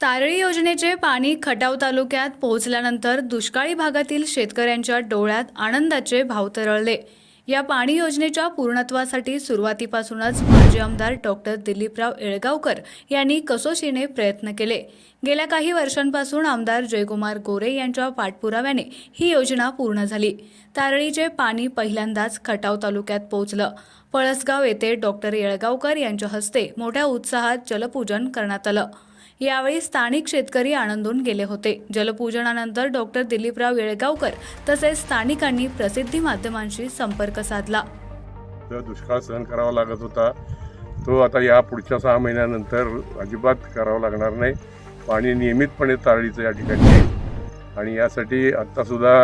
तारळी योजनेचे पाणी खटाव तालुक्यात पोहोचल्यानंतर दुष्काळी भागातील शेतकऱ्यांच्या डोळ्यात आनंदाचे भाव तरळले. या पाणी योजनेच्या पूर्णत्वासाठी सुरुवातीपासूनच माजी आमदार डॉक्टर दिलीपराव येळगावकर यांनी कसोशीने प्रयत्न केले. गेल्या काही वर्षांपासून आमदार जयकुमार गोरे यांच्या पाठपुराव्याने ही योजना पूर्ण झाली. तारळीचे पाणी पहिल्यांदाच खटाव तालुक्यात पोहोचलं. पळसगाव येथे डॉक्टर येळगावकर यांच्या हस्ते मोठ्या उत्साहात जलपूजन करण्यात आलं. यावेळी स्थानिक शेतकरी आनंदून गेले होते. जलपूजनानंतर डॉक्टर दिलीपराव येळगावकर तसेच स्थानिकांनी प्रसिद्धी माध्यमांशी संपर्क साधला. जो दुष्काळ सहन करावा लागत होता तो आता या पुढच्या सहा महिन्यानंतर अजिबात करावा लागणार नाही. पाणी नियमितपणे तारळीचं या ठिकाणी आणि यासाठी आत्तासुद्धा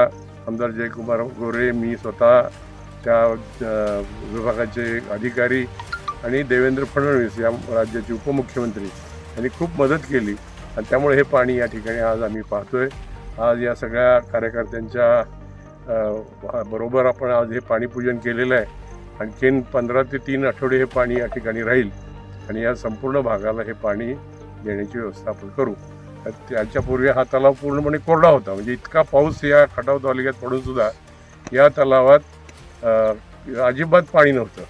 आमदार जयकुमार गोरे मी स्वतः त्या विभागाचे अधिकारी आणि देवेंद्र फडणवीस या राज्याचे उपमुख्यमंत्री त्यांनी खूप मदत केली. आणि त्यामुळे हे पाणी या ठिकाणी आज आम्ही पाहतोय. आज या सगळ्या कार्यकर्त्यांच्या बरोबर आपण आज हे पाणीपूजन केलेलं आहे. आणखीन पंधरा ते तीन आठवडे हे पाणी या ठिकाणी राहील. आणि या संपूर्ण भागाला हे पाणी देण्याची व्यवस्था आपण करू त्याच्यापूर्वी हा तलाव पूर्णपणे कोरडा होता. म्हणजे इतका पाऊस या खटाव तालुक्यात पडून सुद्धा या तलावात अजिबात पाणी नव्हतं.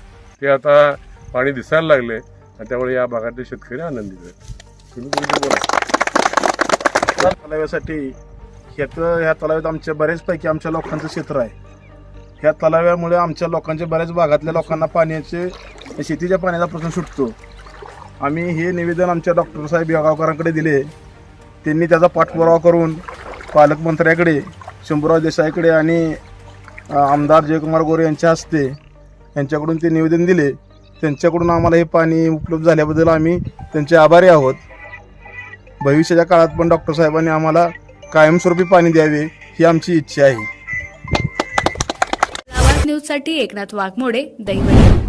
ते आता पाणी दिसायला लागले. त्यामुळे या भागातले शेतकरी आनंदित आहेत. तुम्ही तुमचं बोला. तलाव्यासाठी ह्यात ह्या तलाव्यात आमच्या बऱ्याचपैकी आमच्या लोकांचं क्षेत्र आहे. ह्या तलाव्यामुळे आमच्या लोकांच्या बऱ्याच भागातल्या लोकांना पाण्याचे शेतीच्या पाण्याचा प्रश्न सुटतो. आम्ही हे निवेदन आमच्या डॉक्टर साहेब योगावकरांकडे दिले त्यांनी त्याचा पाठपुरावा करून पालकमंत्र्याकडे शंभूराव देसाईकडे आणि आमदार जयकुमार गोरे यांच्या हस्ते यांच्याकडून ते निवेदन दिले. त्यांच्याकडून आम्हाला हे पाणी उपलब्ध झाल्याबद्दल आम्ही त्यांचे आभारी आहोत. भविष्याच्या काळात पण डॉक्टर साहेबांनी आम्हाला कायमस्वरूपी पाणी द्यावे ही आमची इच्छा आहे. न्यूजसाठी एकनाथ वाघमोडे दैवडी